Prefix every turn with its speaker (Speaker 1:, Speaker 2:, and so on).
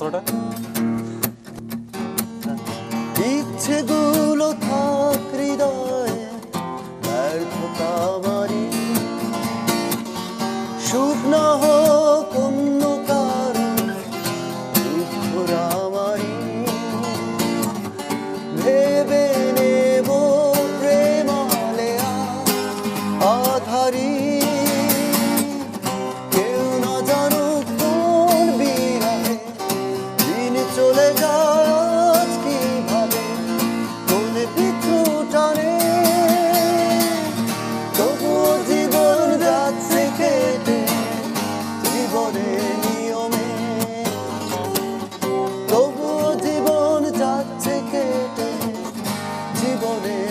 Speaker 1: যন্ত্রটা
Speaker 2: ইচ্ছেগুলো থাক হৃদয়ে ব্যর্থতা না হোক অন্য কারণ রাম con él.